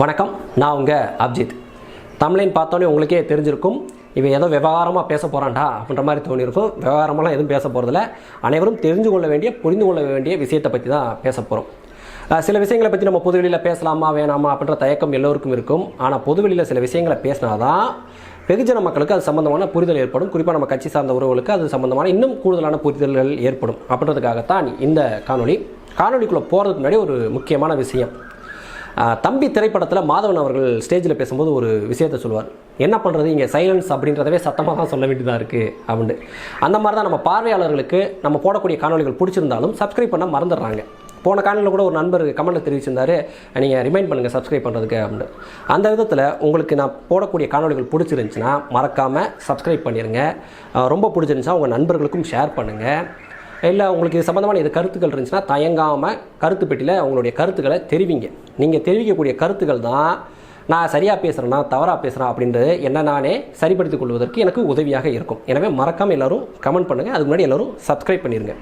வணக்கம் நான் உங்கள் அப்ஜித். தமிழின் பார்த்தோன்னே உங்களுக்கே தெரிஞ்சிருக்கும் இவன் ஏதோ விவகாரமாக பேச போகிறான்டா அப்படின்ற மாதிரி தோணியிருக்கும். விவகாரமெல்லாம் எதுவும் பேச போகிறதில்ல அனைவரும் தெரிஞ்சு கொள்ள வேண்டிய புரிந்து கொள்ள வேண்டிய விஷயத்தை பற்றி தான் பேச போகிறோம் சில விஷயங்களை பற்றி நம்ம பொதுவெளியில் பேசலாமா வேணாமா அப்படின்ற தயக்கம் எல்லோருக்கும் இருக்கும். ஆனால் பொதுவெளியில் சில விஷயங்களை பேசினாதான் வெகுஜன மக்களுக்கு அது சம்பந்தமான புரிதல் ஏற்படும். குறிப்பாக நம்ம கட்சி சார்ந்த உறவுகளுக்கு அது சம்பந்தமான இன்னும் கூடுதலான புரிதல்கள் ஏற்படும். அப்படின்றதுக்காகத்தான் இந்த காணொலி காணொலிக்குள்ளே போகிறதுக்கு முன்னாடி ஒரு முக்கியமான விஷயம். தம்பி திரைப்படத்தில் மாதவன் அவர்கள் ஸ்டேஜில் பேசும்போது ஒரு விஷயத்தை சொல்லுவார். என்ன பண்ணுறது இங்கே சைலன்ஸ் அப்படின்றதவே சத்தமாக தான் சொல்ல வேண்டியதாக இருக்குது அப்படின்னு அந்த மாதிரி தான் நம்ம பார்வையாளர்களுக்கு நம்ம போடக்கூடிய காணொளிகள் பிடிச்சிருந்தாலும் சப்ஸ்கிரைப் பண்ண மறந்துடுறாங்க. போன காணொலியில் கூட ஒரு நண்பர் கமெண்ட்டில் தெரிவிச்சிருந்தாரு நீங்கள் ரிமைண்ட் பண்ணுங்கள் சப்ஸ்கிரைப் பண்ணுறதுக்கு அப்படின்னு அந்த விதத்தில் உங்களுக்கு நான் போடக்கூடிய காணொளிகள் பிடிச்சிருந்துச்சின்னா மறக்காமல் சப்ஸ்கிரைப் பண்ணிடுங்க ரொம்ப பிடிச்சிருந்துச்சா உங்கள் நண்பர்களுக்கும் ஷேர் பண்ணுங்கள் இல்லை உங்களுக்கு இது சம்மந்தமான இது கருத்துக்கள் இருந்துச்சுன்னா தயங்காமல் கருத்து பெட்டியில் உங்களுடைய கருத்துக்களை தெரிவிங்க. நீங்கள் தெரிவிக்கக்கூடிய கருத்துக்கள் தான் நான் சரியாக பேசுகிறேன்னா தவறாக பேசுகிறேன் அப்படின்றது என்ன நானே சரிப்படுத்திக் கொள்வதற்கு எனக்கு உதவியாக இருக்கும். எனவே மறக்காமல் எல்லோரும் கமெண்ட் பண்ணுங்கள் அதுக்கு முன்னாடி எல்லோரும் சப்ஸ்கிரைப் பண்ணிடுங்க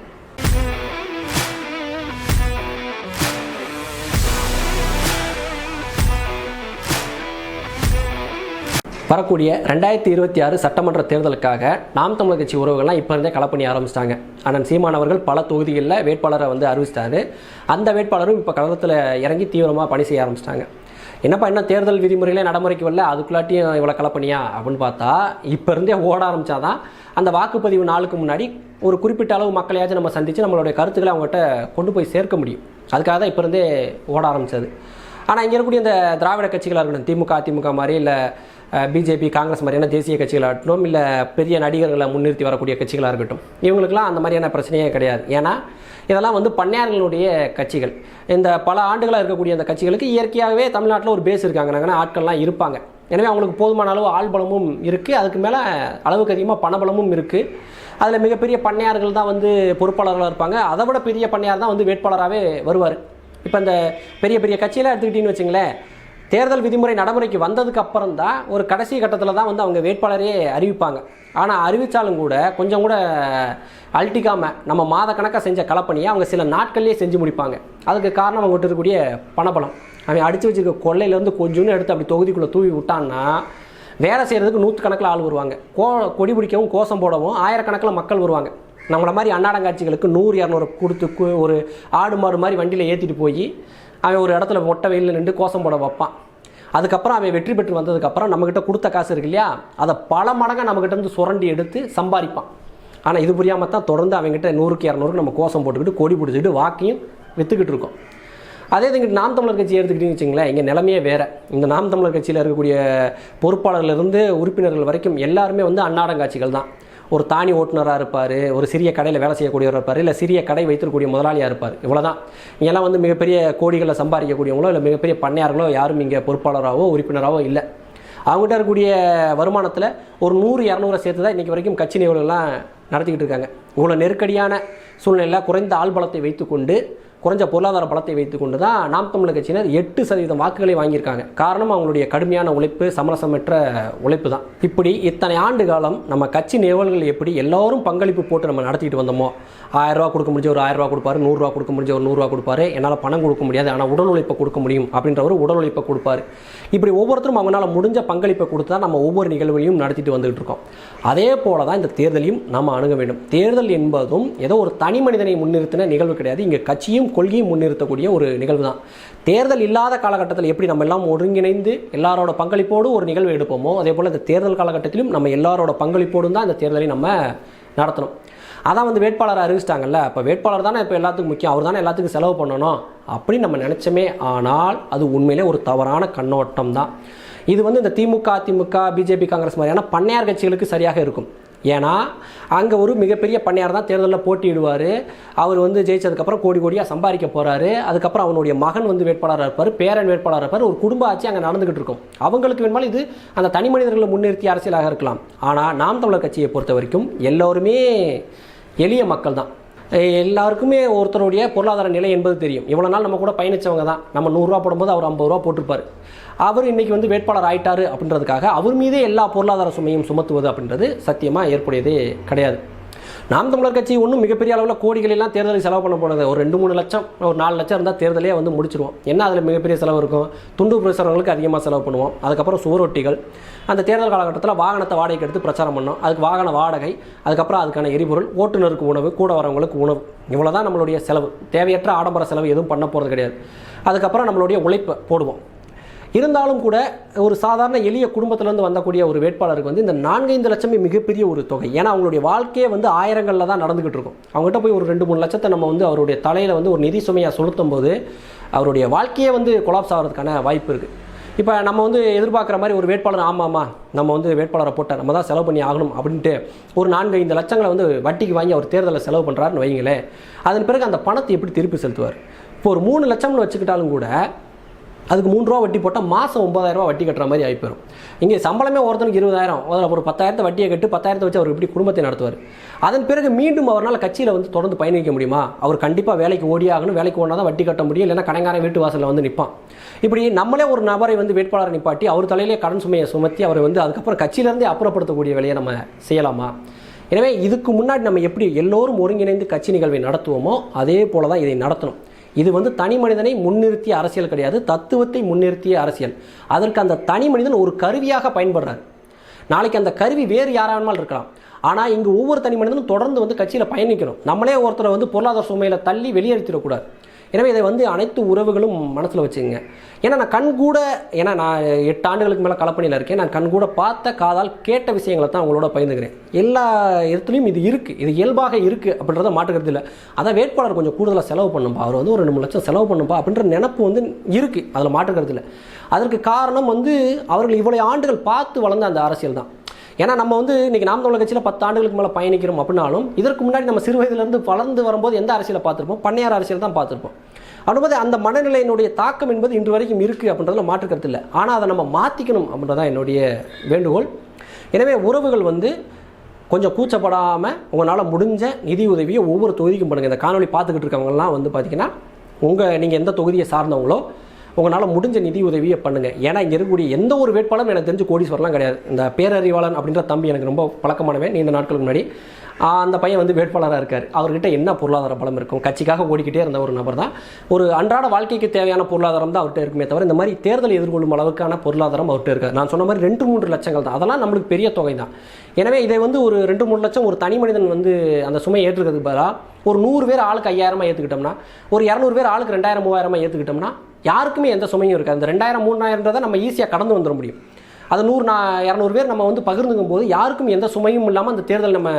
வரக்கூடிய ரெண்டாயிரத்தி இருபத்தி ஆறு சட்டமன்ற தேர்தலுக்காக நாம் தமிழர் கட்சி உறவுகள்லாம் இப்போ இருந்தே களப்பணி ஆரம்பிச்சிட்டாங்க. அண்ணன் சீமான் அவர்கள் பல தொகுதிகளில் வேட்பாளரை வந்து அறிவிச்சிட்டாரு. அந்த வேட்பாளரும் இப்போ களத்தில் இறங்கி தீவிரமாக பணி செய்ய ஆரம்பிச்சிட்டாங்க. என்னப்பா என்ன தேர்தல் விதிமுறைகளே நடைமுறைக்கு வரல அதுக்குள்ளாட்டியும் இவ்வளோ களப்பணியா அப்படின்னு பார்த்தா இப்போ இருந்தே ஓட ஆரம்பித்தாதான் அந்த வாக்குப்பதிவு நாளுக்கு முன்னாடி ஒரு குறிப்பிட்ட அளவு மக்களையாச்சும் நம்ம சந்தித்து நம்மளுடைய கருத்துக்களை அவங்ககிட்ட கொண்டு போய் சேர்க்க முடியும். அதுக்காக தான் இப்போ இருந்தே ஓட ஆரம்பிச்சது. ஆனால் இங்கே இருக்கக்கூடிய இந்த திராவிட கட்சிகளாக இருக்கட்டும் திமுக அதிமுக மாதிரி இல்லை பிஜேபி காங்கிரஸ் மாதிரியான தேசிய கட்சிகளாக இருக்கட்டும் இல்லை பெரிய நடிகர்களை முன்னிறுத்தி வரக்கூடிய கட்சிகளாக இருக்கட்டும் இவங்களுக்குலாம் அந்த மாதிரியான பிரச்சனையே கிடையாது. ஏன்னா இதெல்லாம் வந்து பண்ணையார்களுடைய கட்சிகள். இந்த பல ஆண்டுகளாக இருக்கக்கூடிய அந்த கட்சிகளுக்கு இயற்கையாகவே தமிழ்நாட்டில் ஒரு பேஸ் இருக்காங்க. நாங்கள் ஆட்கள்லாம் இருப்பாங்க. எனவே அவங்களுக்கு போதுமான அளவு ஆள்பலமும் இருக்குது அதுக்கு மேலே அளவுக்கு அதிகமாக பணபலமும் இருக்குது அதில் மிகப்பெரிய பண்ணையார்கள் தான் வந்து பொறுப்பாளர்களாக இருப்பாங்க. அதை விட பெரிய பண்ணையார் தான் வந்து வேட்பாளராகவே வருவார். இப்போ இந்த பெரிய பெரிய கட்சியெல்லாம் எடுத்துக்கிட்டிங்கன்னு வச்சுங்களேன் தேர்தல் விதிமுறை நடைமுறைக்கு வந்ததுக்கு அப்புறம் தான் ஒரு கடைசி கட்டத்தில் தான் வந்து அவங்க வேட்பாளரே அறிவிப்பாங்க. ஆனால் அறிவித்தாலும் கூட கொஞ்சம் கூட அழட்டிக்காமல் நம்ம மாத கணக்காக செஞ்ச கலப்பணியை அவங்க சில நாட்கள்லேயே செஞ்சு முடிப்பாங்க. அதுக்கு காரணம் அவங்க இருக்கக்கூடிய பணபலம். அவன் அடித்து வச்சுருக்க கொள்ளையிலேருந்து கொஞ்சோன்னு எடுத்து அப்படி தொகுதிக்குள்ளே தூவி விட்டான்னா வேலை செய்கிறதுக்கு நூற்று கணக்கில் ஆள் வருவாங்க. கோ கொடி பிடிக்கவும் கோஷம் போடவும் ஆயிரக்கணக்கில் மக்கள் வருவாங்க. நம்மளை மாதிரி அன்னாடங்காட்சிகளுக்கு நூறு இரநூறு கொடுத்து ஒரு ஆடு மாடு மாதிரி வண்டியில் ஏற்றிட்டு போய் அவன் ஒரு இடத்துல மொட்டை வெயிலில் நின்று கோஷம் போட வைப்பான். அதுக்கப்புறம் அவன் வெற்றி பெற்று வந்ததுக்கப்புறம் நம்மக்கிட்ட கொடுத்த காசு இருக்கு இல்லையா? அதை பல மடங்காக நம்மக்கிட்ட இருந்து சுரண்டி எடுத்து சம்பாதிப்பான். ஆனால் இது புரியாமல் தான் தொடர்ந்து அவங்ககிட்ட நூறுக்கு இரநூறுக்கு நம்ம கோஷம் போட்டுக்கிட்டு கொடி பிடிச்சிக்கிட்டு வாக்கையும் விற்றுக்கிட்டு இருக்கோம். அதே இது இங்கிட்டு நாம் தமிழர் கட்சி எடுத்துக்கிட்டீங்கன்னு வச்சுங்களேன் இங்கே நிலமையே வேறு. இந்த நாம் தமிழர் கட்சியில் இருக்கக்கூடிய பொறுப்பாளர்லேருந்து உறுப்பினர்கள் வரைக்கும் எல்லாருமே வந்து அன்னாடங்காட்சிகள் தான். ஒரு தானி ஓட்டுநராக இருப்பார் ஒரு சிறிய கடையில் வேலை செய்யக்கூடியவராக இருப்பார் இல்லை சிறிய கடை வைத்திருக்கக்கூடிய முதலாளியாக இருப்பார். இவ்வளோதான் இங்கெல்லாம் வந்து மிகப்பெரிய கோடிகளை சம்பாதிக்கக்கூடியவங்களோ இல்லை மிகப்பெரிய பண்ணையார்களோ யாரும் இங்கே பொறுப்பாளராகவோ உறுப்பினராகவோ இல்லை. அவங்ககிட்ட இருக்கக்கூடிய வருமானத்தில் ஒரு நூறு இரநூறு சேர்த்து தான் இன்றைக்கி வரைக்கும் கட்சி நிகழ்வுகள்லாம் நடத்திக்கிட்டு இருக்காங்க. இவ்வளோ நெருக்கடியான சூழ்நிலையில் குறைந்த ஆள்பலத்தை வைத்துக்கொண்டு குறைஞ்ச பொருளாதார பலத்தை வைத்துக்கொண்டு தான் நாம் தமிழர் கட்சியினர் எட்டு சதவீதம் வாக்குகளை வாங்கியிருக்காங்க. காரணம் அவங்களுடைய கடுமையான உழைப்பு சமரசமற்ற உழைப்பு தான் இப்படி இத்தனை ஆண்டு காலம் நம்ம கட்சி நிகழ்வுகள் எப்படி எல்லாரும் பங்களிப்பு போட்டு நம்ம நடத்திட்டு வந்தோமோ? ஆயிரம் ரூபா கொடுக்க முடிஞ்ச ஒரு ஆயிரம் கொடுப்பாரு நூறுரூவா கொடுக்க முடிஞ்ச ஒரு நூறுரூவா கொடுப்பாரு. என்னால் பணம் கொடுக்க முடியாது ஆனால் உடல் உழைப்பை கொடுக்க முடியும் அப்படின்றவர் உடல் உழைப்பை கொடுப்பாரு. இப்படி ஒவ்வொருத்தரும் அவங்களால முடிஞ்ச பங்களிப்பை கொடுத்து தான் நம்ம ஒவ்வொரு நிகழ்வுகளையும் நடத்திட்டு வந்துகிட்டு இருக்கோம். அதே போல தான் இந்த தேர்தலையும் நம்ம அணுக வேண்டும். தேர்தல் என்பதும் ஏதோ ஒரு தனி மனிதனை முன்னிறுத்தின நிகழ்வு கிடையாது. இங்கே கட்சியும் கொள்கையும் முன்னிறுத்தக்கூடிய ஒரு நிகழ்வு தான் தேர்தல் இல்லாத காலகட்டத்தில் எப்படி நம்ம எல்லாம் ஒருங்கிணைந்து எல்லாரோட பங்களிப்போடு ஒரு நிகழ்வு எடுப்போமோ அதே போல் இந்த தேர்தல் காலகட்டத்திலும் நம்ம எல்லாரோட பங்களிப்போடும் தான் இந்த தேர்தலை நம்ம நடத்தணும். அதான் வந்து வேட்பாளர் அறிவிச்சிட்டாங்கல்ல அப்போ வேட்பாளர் தானே இப்போ எல்லாத்துக்கும் முக்கியம் அவர் தானே எல்லாத்துக்கும் செலவு பண்ணணும் அப்படின்னு நம்ம நினச்சோமே ஆனால் அது உண்மையிலே ஒரு தவறான கண்ணோட்டம் தான் இது வந்து இந்த திமுக திமுக பிஜேபி காங்கிரஸ் மாதிரியான பண்ணையார் கட்சிகளுக்கு சரியாக இருக்கும். ஏன்னா அங்கே ஒரு மிகப்பெரிய பண்ணையார் தான் தேர்தலில் போட்டியிடுவார். அவர் வந்து ஜெயிச்சதுக்கப்புறம் கோடி கோடியாக சம்பாதிக்க போகிறாரு அதுக்கப்புறம் அவனுடைய மகன் வந்து வேட்பாளராக இருப்பார். பேரன் வேட்பாளராக இருப்பார். ஒரு குடும்ப ஆட்சி அங்கே நடந்துகிட்டு இருக்கும். அவங்களுக்கு வேணுமாலும் இது அந்த தனி மனிதர்களை முன்னிறுத்தி அரசியலாக இருக்கலாம். ஆனால் நாம் தமிழர் கட்சியை பொறுத்த வரைக்கும் எல்லோருமே எளிய மக்கள் தான். எல்லாருக்குமே ஒருத்தருடைய பொருளாதார நிலை என்பது தெரியும். இவ்வளோ நாள் நம்ம கூட பயணிச்சவங்க தான். நம்ம நூறுரூவா போடும்போது அவர் ஐம்பது ரூபா போட்டிருப்பார். அவர் இன்னைக்கு வந்து வேட்பாளர் ஆயிட்டாரு அப்படின்றதுக்காக அவர் மீதே எல்லா பொருளாதார சுமையும் சுமத்துவது அப்படின்றது சத்தியமாக ஏற்புடையதே கிடையாது. நாம் தமிழர் கட்சி ஒன்றும் மிகப்பெரிய அளவில் கோடிகள் எல்லாம் தேர்தலில் செலவு பண்ண போனது. ஒரு ரெண்டு மூணு லட்சம் ஒரு நாலு லட்சம் இருந்தால் தேர்தலே வந்து முடிச்சிருவோம். என்ன அதில் மிகப்பெரிய செலவு இருக்கும்? துண்டு பிரசுரங்களுக்கு அதிகமாக செலவு பண்ணுவோம். அதுக்கப்புறம் சுவரொட்டிகள் அந்த தேர்தல் காலகட்டத்தில் வாகனத்தை வாடகைக்கு எடுத்து பிரச்சாரம் பண்ணோம். அதுக்கு வாகன வாடகை அதுக்கப்புறம் அதுக்கான எரிபொருள் ஓட்டுநருக்கு உணவு கூட வரவங்களுக்கு உணவு. இவ்வளோ தான் நம்மளுடைய செலவு. தேவையற்ற ஆடம்பர செலவு எதுவும் பண்ண போகிறது கிடையாது. அதுக்கப்புறம் நம்மளுடைய உழைப்பை போடுவோம். இருந்தாலும் கூட ஒரு சாதாரண எளிய குடும்பத்திலேருந்து வந்தக்கூடிய ஒரு வேட்பாளருக்கு வந்து இந்த நான்கைந்து லட்சமே மிகப்பெரிய ஒரு தொகை. ஏன்னா அவங்களுடைய வாழ்க்கையே வந்து ஆயிரங்களில் தான் நடந்துகிட்டு இருக்கும். அவங்ககிட்ட போய் ஒரு ரெண்டு மூணு லட்சத்தை நம்ம வந்து அவருடைய தலையில் வந்து ஒரு நிதி சுமையாக செலுத்தும் போது அவருடைய வாழ்க்கையே வந்து கொலாப்ஸ் ஆகிறதுக்கான வாய்ப்பு இருக்குது இப்போ நம்ம வந்து எதிர்பார்க்குற மாதிரி ஒரு வேட்பாளர் ஆமாம்மா நம்ம வந்து வேட்பாளரை போட்டால் நம்ம தான் செலவு பண்ணி ஆகணும் அப்படின்ட்டு ஒரு நான்கு ஐந்து லட்சங்களை வந்து வட்டிக்கு வாங்கி அவர் தேர்தலில் செலவு பண்ணுறாருன்னு வைங்களேன். அதன் பிறகு அந்த பணத்தை எப்படி திருப்பி செலுத்துவார்? இப்போ ஒரு மூணு லட்சம்னு வச்சுக்கிட்டாலும் கூட அதுக்கு மூணு ரூபா வட்டி போட்டால் மாதம் ஒன்பதாயிரம் ரூபா வட்டி கட்டுற மாதிரி ஆகி போயிடும் இங்கே சம்பளமே ஒருத்தனுக்கு இருபதாயிரம். அதில் ஒரு பத்தாயிரத்தை வட்டியை கட்டு பத்தாயிரத்தை வச்சு அவர் எப்படி குடும்பத்தை நடத்துவார்? அதன் பிறகு மீண்டும் அவரால் கட்சியில் வந்து தொடர்ந்து பயணிக்க முடியுமா? அவர் கண்டிப்பாக வேலைக்கு ஓடியாகணும் வேலைக்கு ஓடினா தான் வட்டி கட்ட முடியும் இல்லைன்னா கடங்காரன் வீட்டு வாசலில் வந்து நிற்பான் இப்படி நம்மளே ஒரு நபரை வந்து வேட்பாளரை நிப்பாட்டி அவர் தலையிலே கடன் சுமையை சுமத்தி அவரை வந்து அதுக்கப்புறம் கட்சியிலேருந்தே அப்புறப்படுத்தக்கூடிய வேலையை நம்ம செய்யலாமா? எனவே இதுக்கு முன்னாடி நம்ம எப்படி எல்லோரும் ஒருங்கிணைந்து கட்சி நிகழ்வை நடத்துவோமோ அதே போல தான் இதை நடத்தணும். இது வந்து தனி மனிதனை முன்னிறுத்திய அரசியல் கிடையாது. தத்துவத்தை முன்னிறுத்திய அரசியல். அதற்கு அந்த தனி மனிதன் ஒரு கருவியாக பயன்படுறார். நாளைக்கு அந்த கருவி வேறு யாரானால் இருக்கலாம். ஆனால் இங்கு ஒவ்வொரு தனி மனிதனும் தொடர்ந்து வந்து கட்சியில் பயணிக்கணும். நம்மளே ஒருத்தரை வந்து பொருளாதார சுமையில் தள்ளி வெளியேற்றிடக்கூடாது எனவே இதை வந்து அனைத்து உறவுகளும் மனசில் வச்சுங்க. ஏன்னா நான் கண் கூட ஏன்னா நான் எட்டு ஆண்டுகளுக்கு மேலே கலப்பணியில் இருக்கேன். நான் கண் கூட பார்த்த காதால் கேட்ட விஷயங்களை தான் உங்களோட பயந்துக்கிறேன் எல்லா இடத்துலையும் இது இருக்குது இது இயல்பாக இருக்குது அப்படின்றத மாட்டுக்கிறது இல்லை. அதான் வேட்பாளர் கொஞ்சம் கூடுதலாக செலவு பண்ணும்பா? அவர் வந்து ஒரு ரெண்டு மூணு லட்சம் செலவு பண்ணும்பா? அப்படின்ற நினப்பு வந்து இருக்குது அதில் மாட்டுக்கிறது இல்லை. அதற்கு காரணம் வந்து அவர்கள் இவ்வளோ ஆண்டுகள் பார்த்து வளர்ந்த அந்த அரசியல் தான். ஏன்னா நம்ம வந்து இன்றைக்கி நாம் தமிழர் கட்சியில் பத்து ஆண்டுகளுக்கு மேலே பயணிக்கிறோம் அப்படின்னாலும் இதற்கு முன்னாடி நம்ம சிறு வயதுலேருந்து வளர்ந்து வரும்போது எந்த அரசியலை பார்த்துருப்போம்? பண்ணையார் அரசியல் தான் பார்த்துருப்போம். அப்படின்போது அந்த மனநிலையினுடைய தாக்கம் என்பது இன்று வரைக்கும் இருக்குது அப்படின்றதுல மாற்றுக்கிறது இல்லை. ஆனால் அதை நம்ம மாற்றிக்கணும் அப்படின்றதான் என்னுடைய வேண்டுகோள். எனவே உறவுகள் வந்து கொஞ்சம் கூச்சப்படாமல் உங்களால் முடிஞ்ச நிதி உதவியை ஒவ்வொரு தொகுதிக்கும் பண்ணுங்கள் இந்த காணொலி பார்த்துக்கிட்டு இருக்கவங்கலாம் வந்து பார்த்தீங்கன்னா உங்கள் நீங்கள் எந்த தொகுதியை சார்ந்தவங்களோ உங்களால் முடிஞ்ச நிதி உதவியை பண்ணுங்கள் ஏன்னா இங்கே இருக்கக்கூடிய எந்த ஒரு வேட்பாளரும் எனக்கு தெரிஞ்சு கோடீஸ்வரலாம் கிடையாது. இந்த பேரறிவாளன் அப்படின்ற தம்பி எனக்கு ரொம்ப பழக்கமானவன் நீண்ட நாட்களுக்கு முன்னாடி. அந்த பையன் வந்து வேட்பாளராக இருக்கார். அவர்கிட்ட என்ன பொருளாதார பலம் இருக்கும்? கட்சிக்காக ஓடிக்கிட்டே இருந்த ஒரு நபர் தான். ஒரு அன்றாட வாழ்க்கைக்கு தேவையான பொருளாதாரம் தான் அவர்கிட்ட இருக்குமே தவிர இந்த மாதிரி தேர்தல் எதிர்கொள்ளும் அளவுக்கான பொருளாதாரம் அவர்கிட்ட இருக்காது. நான் சொன்ன மாதிரி ரெண்டு மூன்று லட்சங்கள் தான். அதெல்லாம் நம்மளுக்கு பெரிய தொகை தான். எனவே இதை வந்து ஒரு ரெண்டு மூணு லட்சம் ஒரு தனி மனிதன் வந்து அந்த சுமையை ஏற்றுக்கிறதுக்கு பதிலாக ஒரு நூறு பேர் ஆளுக்கு ஐயாயிரமாக ஏற்றுக்கிட்டோம்னா ஒரு இரநூறு பேர் ஆளுக்கு ரெண்டாயிரம் மூவாயிரமாக ஏற்றுக்கிட்டோம்னா யாருக்குமே எந்த சுமையும் இருக்காது. அந்த ரெண்டாயிரம் மூணாயிரன்றதை நம்ம ஈஸியாக கடந்து வந்துட முடியும். அது நூறு நான் இரநூறு பேர் நம்ம வந்து பகிர்ந்துக்கும் போது யாருக்கும் எந்த சுமையும் இல்லாமல் அந்த தேர்தல் நம்ம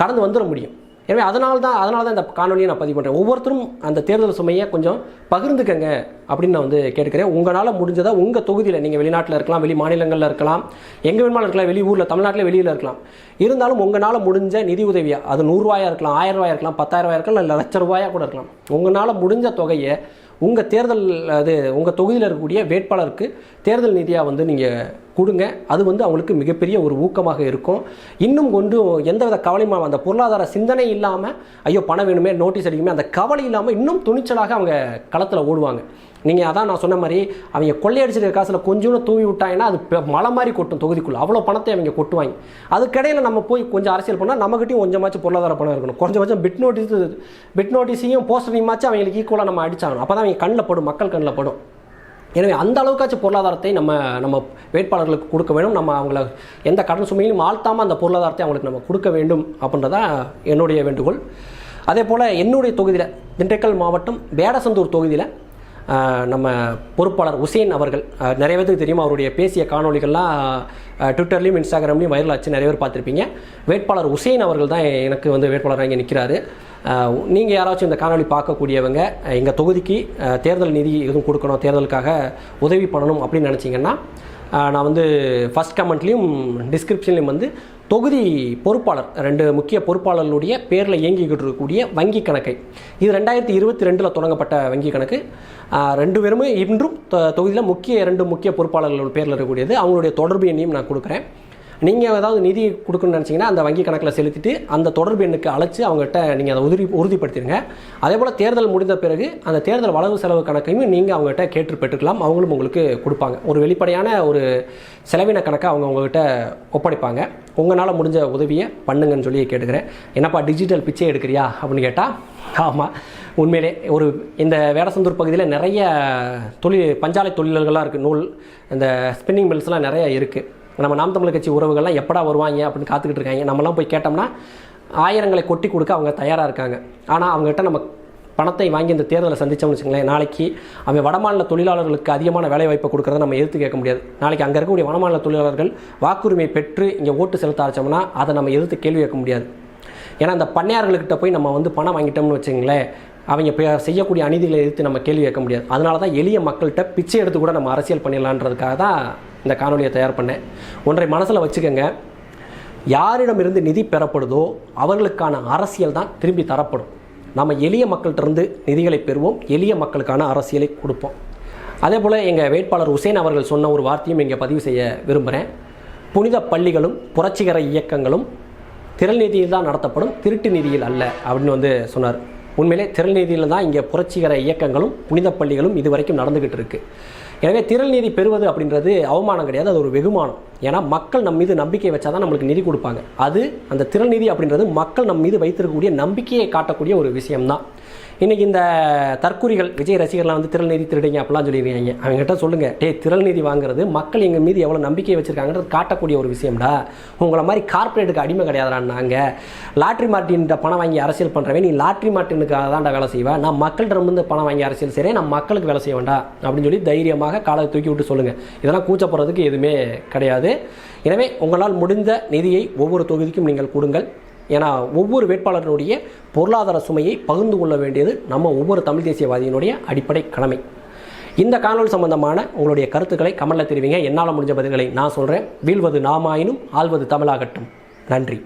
கடந்து வந்துட முடியும். எனவே அதனால தான் அதனால தான் இந்த காணொலியை நான் பதிவு பண்ணுறேன் ஒவ்வொருத்தரும் அந்த தேர்தல் சுமையை கொஞ்சம் பகிர்ந்துக்கங்க அப்படின்னு நான் வந்து கேட்குறேன் உங்களால் முடிஞ்சதை உங்கள் தொகுதியில் நீங்கள் வெளிநாட்டில் இருக்கலாம் வெளி மாநிலங்களில் இருக்கலாம் எங்கே வேணுமாலும் இருக்கலாம் வெளி ஊரில் தமிழ்நாட்டில் வெளியில் இருக்கலாம். இருந்தாலும் உங்களால் முடிஞ்ச நிதி உதவியாக அது நூறுரூவாயா இருக்கலாம் ஆயிரம் ரூபாயா இருக்கலாம் பத்தாயிரம் ரூபாயா இருக்கலாம் இல்லை லட்ச ரூபாயா கூட இருக்கலாம். உங்களால் முடிஞ்ச தொகையை உங்கள் தேர்தல் அது உங்கள் தொகுதியில் இருக்கக்கூடிய வேட்பாளருக்கு தேர்தல் நிதியாக வந்து நீங்கள் கொடுங்க. அது வந்து அவங்களுக்கு மிகப்பெரிய ஒரு ஊக்கமாக இருக்கும். இன்னும் கொண்டு எந்தவித கவலையுமா அந்த பொருளாதார சிந்தனை இல்லாமல் ஐயோ பணம் வேணுமே நோட்டீஸ் அடிக்குமே அந்த கவலை இல்லாமல் இன்னும் துணிச்சலாக அவங்க களத்தில் ஓடுவாங்க. நீங்கள் அதான் நான் சொன்ன மாதிரி அவங்க கொள்ளையடிச்சிருக்க காசில் கொஞ்சோண்டு தூவி விட்டாங்கன்னா அது மலை மாதிரி கொட்டும் தொகுதிக்குள்ளே. அவ்வளோ பணத்தை அவங்க கொட்டுவாங்க. அதுக்கடையில் நம்ம போய் கொஞ்சம் அரசியல் பண்ணால் நம்மகிட்டையும் கொஞ்சமாச்சும் பொருளாதார பணம் இருக்கணும். கொஞ்சம் பிட் நோட்டீஸ் பிட் நோட்டீஸையும் போஸ்டரையுமாச்சும் அவங்களுக்கு ஈக்குவலாக நம்ம அடிச்சாகணும். அப்போ தான் அவங்க கண்ணில் படும் மக்கள் கண்ணில் படும். எனவே அந்த அளவுக்காச்சும் பொருளாதாரத்தை நம்ம நம்ம வேட்பாளர்களுக்கு கொடுக்க வேண்டும். நம்ம அவங்கள எந்த கடன் சுமையிலும் ஆழ்த்தாமல் அந்த பொருளாதாரத்தை அவங்களுக்கு நம்ம கொடுக்க வேண்டும் அப்படின்றதான் என்னுடைய வேண்டுகோள். அதே போல் என்னுடைய தொகுதியில் திண்டுக்கல் மாவட்டம் வேடசந்தூர் தொகுதியில் நம்ம பொறுப்பாளர் உசேன் அவர்கள் நிறைய பேருக்கு தெரியும் அவருடைய பேசிய காணொளிகள்லாம் ட்விட்டர்லேயும் ட்விட்டர்லையும் இன்ஸ்டாகிராம்லையும் வைரல் ஆச்சு நிறைய பேர் பார்த்துருப்பீங்க. வேட்பாளர் உசேன் அவர்கள் தான் எனக்கு வந்து வேட்பாளராக இங்கே நிற்கிறாரு. நீங்கள் யாராச்சும் இந்த காணொளி பார்க்கக்கூடியவங்க எங்கள் தொகுதிக்கு தேர்தல் நிதி எதுவும் கொடுக்கணும் தேர்தலுக்காக உதவி பண்ணணும் அப்படின்னு நினச்சிங்கன்னா நான் வந்து ஃபஸ்ட் கமெண்ட்லேயும் டிஸ்கிரிப்ஷன்லேயும் வந்து தொகுதி பொறுப்பாளர் ரெண்டு முக்கிய பொறுப்பாளர்களுடைய பேரில் இயங்கிக்கிட்டு இருக்கக்கூடிய வங்கி கணக்கை. இது ரெண்டாயிரத்தி இருபத்தி ரெண்டில் தொடங்கப்பட்ட வங்கி கணக்கு. ரெண்டு பேருமே இன்றும் தொ- தொகுதியில் முக்கிய இரண்டு முக்கிய பொறுப்பாளர்கள் பேரில் இருக்கக்கூடியது. அவங்களுடைய தொடர்பு எண்ணையும் நான் கொடுக்குறேன். நீங்கள் ஏதாவது நிதி கொடுக்கணும்னு நினச்சிங்கன்னா அந்த வங்கி கணக்கில் செலுத்திட்டு அந்த தொடர்பு எண்ணுக்கு அழைச்சி அவங்ககிட்ட நீங்கள் அதை உறுதி உறுதிப்படுத்திடுங்க. அதே போல் தேர்தல் முடிந்த பிறகு அந்த தேர்தல் வளவு செலவு கணக்கையும் நீங்கள் அவங்ககிட்ட கேட்டு பெற்றுக்கலாம். அவங்களும் உங்களுக்கு கொடுப்பாங்க. ஒரு வெளிப்படையான ஒரு செலவின கணக்கை அவங்க உங்ககிட்ட ஒப்படைப்பாங்க. உங்களால் முடிஞ்ச உதவியை பண்ணுங்கன்னு சொல்லி கேட்டுக்கிறேன். என்னப்பா டிஜிட்டல் பிச்சை எடுக்கிறியா அப்படின்னு கேட்டால் ஆமாம் உண்மையிலே ஒரு இந்த வேடசந்தூர் பகுதியில் நிறைய தொழில் பஞ்சாலை தொழில்கள்லாம் இருக்குது நூல் இந்த ஸ்பின்னிங் மில்ஸ்லாம் நிறைய இருக்குது நம்ம நாம் தமிழர் கட்சி உறவுகள்லாம் எப்படா வருவாங்க அப்படின்னு காத்துக்கிட்டு இருக்காங்க. நம்மலாம் போய் கேட்டோம்னா ஆயிரங்களை கொட்டி கொடுக்க அவங்க தயாராக இருக்காங்க. ஆனால் அவங்ககிட்ட நம்ம பணத்தை வாங்கி இந்த தேர்தலை சந்தித்தோம்னு வச்சுங்களேன் நாளைக்கு அவன் வடமாநில தொழிலாளர்களுக்கு அதிகமான வேலைவாய்ப்பை கொடுக்குறத நம்ம எதிர்த்து கேட்க முடியாது. நாளைக்கு அங்கே இருக்கக்கூடிய வடமாநில தொழிலாளர்கள் வாக்குரிமை பெற்று இங்கே ஓட்டு செலுத்த ஆரம்பிச்சோம்னா அதை நம்ம எதிர்த்து கேள்வி கேட்க முடியாது. ஏன்னா அந்த பண்ணையார்கள்கிட்ட போய் நம்ம வந்து பணம் வாங்கிட்டோம்னு வச்சுங்களேன் அவங்க செய்யக்கூடிய அநீதிகளை எதிர்த்து நம்ம கேள்வி கேட்க முடியாது. அதனால தான் எளிய மக்கள்கிட்ட பிச்சை எடுத்து கூட நம்ம அரசியல் பண்ணிடலான்றதுக்காக தான் இந்த காணொலியை தயார் பண்ணேன். ஒன்றை மனசில் வச்சுக்கோங்க. யாரிடமிருந்து நிதி பெறப்படுதோ அவர்களுக்கான அரசியல் தான் திரும்பி தரப்படும். நம்ம எளிய மக்கள்கிட்டருந்து நிதிகளை பெறுவோம் எளிய மக்களுக்கான அரசியலை கொடுப்போம். அதே போல் எங்கள் வேட்பாளர் உசேன் அவர்கள் சொன்ன ஒரு வார்த்தையும் இங்கே பதிவு செய்ய விரும்புகிறேன் புனித பள்ளிகளும் புரட்சிகர இயக்கங்களும் திரள் நிதியில் தான் நடத்தப்படும் திருட்டு நிதியில் அல்ல அப்படின்னு வந்து சொன்னார். உண்மையிலே திரள் நிதியில் தான் இங்கே புரட்சிகர இயக்கங்களும் புனித பள்ளிகளும் இது வரைக்கும் நடந்துக்கிட்டு இருக்குது எனவே திரள் நிதி பெறுவது அப்படின்றது அவமானம் கிடையாது அது ஒரு வெகுமானம். ஏன்னா மக்கள் நம் மீது நம்பிக்கை வச்சா தான் நம்மளுக்கு நிதி கொடுப்பாங்க. அது அந்த திரள் நிதி அப்படின்றது மக்கள் நம் மீது வைத்திருக்கக்கூடிய நம்பிக்கையை காட்டக்கூடிய ஒரு விஷயம்தான். இன்றைக்கி இந்த தற்கூரிகள் விஜய் ரசிகர்லாம் வந்து திரள் நிதி திருடிங்க அப்படிலாம் சொல்லிடுவாங்க அவங்ககிட்ட சொல்லுங்கள் டே திரள் நிதி வாங்குறது மக்கள் எங்கள் மீது எவ்வளோ நம்பிக்கை வச்சிருக்காங்கன்றது காட்டக்கூடிய ஒரு விஷயம்டா. உங்களை மாதிரி கார்ப்பரேட்டுக்கு அடிமை கிடையாதுடா நாங்கள் லாட்ரி மார்ட்டின்ட்ட பணம் வாங்கி அரசியல் பண்ணுறவன் நீ லாட்ரி மார்ட்டினுக்காக தான்டா வேலை செய்வேன் நான் மக்கள்கிட்ட இருந்து பணம் வாங்கி அரசியல் செய்கிறேன் நான் மக்களுக்கு வேலை செய்ய வேண்டாம் அப்படின்னு சொல்லி தைரியமாக காலை தூக்கி விட்டு சொல்லுங்கள் இதெல்லாம் கூச்சப்படுறதுக்கு எதுவுமே கிடையாது. எனவே உங்களால் முடிந்த நிதியை ஒவ்வொரு தொகுதிக்கும் நீங்கள் கொடுங்கள். ஏன்னா ஒவ்வொரு வேட்பாளருடைய பொருளாதார சுமையை பகிர்ந்து கொள்ள வேண்டியது நம்ம ஒவ்வொரு தமிழ் தேசியவாதியினுடைய அடிப்படை கடமை. இந்த காணொலி சம்பந்தமான உங்களுடைய கருத்துக்களை கமலில் தெரிவிங்க. என்னால் முடிஞ்ச பதில்களை நான் சொல்கிறேன் வீழ்வது நாமாயினும் ஆள்வது தமிழாகட்டும். நன்றி.